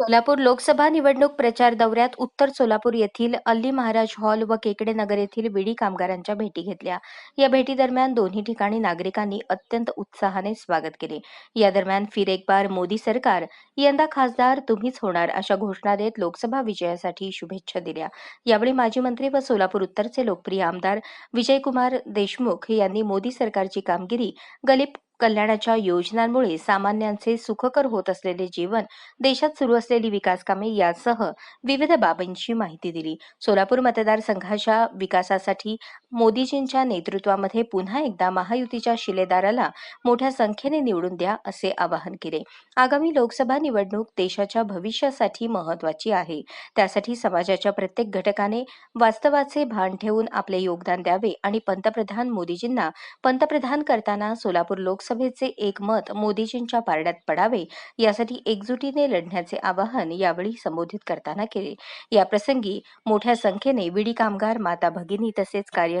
सोलापूर लोकसभा निवडणूक प्रचार दौऱ्यात उत्तर सोलापूर येथील अल्ली महाराज हॉल व केकडे नगर येथील विडी कामगारांच्या भेटी घेतल्या. या भेटी दरम्यान दोन्ही ठिकाणी नागरिकांनी अत्यंत उत्साहाने स्वागत केले. या दरम्यान फिर एक बार मोदी सरकार यंदा खासदार तुम्हीच होणार अशा घोषणा देत लोकसभा विजयासाठी शुभेच्छा दिल्या. यावेळी माजी मंत्री व सोलापूर उत्तरचे लोकप्रिय आमदार विजयकुमार देशमुख यांनी मोदी सरकारची कामगिरी गरीब कल्याणाच्या योजनांमुळे सामान्यांचे सुखकर होत असलेले जीवन देशात सुरू असलेली विकास कामे यासह विविध बाबींची माहिती दिली. सोलापूर मतदारसंघाच्या विकासासाठी मोदीजींच्या नेतृत्वामध्ये पुन्हा एकदा महायुतीच्या शिलेदाराला मोठ्या संख्येने निवडून द्या असे आवाहन केले. आगामी लोकसभा निवडणूक देशाच्या भविष्यासाठी महत्वाची आहे. त्यासाठी समाजाच्या प्रत्येक घटकाने वास्तवाचे भान ठेवून आपले योगदान द्यावे आणि पंतप्रधान मोदीजींना पंतप्रधान करताना सोलापूर लोकसभेचे एक मत मोदीजींच्या पारड्यात पडावे यासाठी एकजुटीने लढण्याचे आवाहन यावेळी संबोधित करताना केले. या प्रसंगी मोठ्या संख्येने विडी कामगार माता भगिनी तसेच कार्य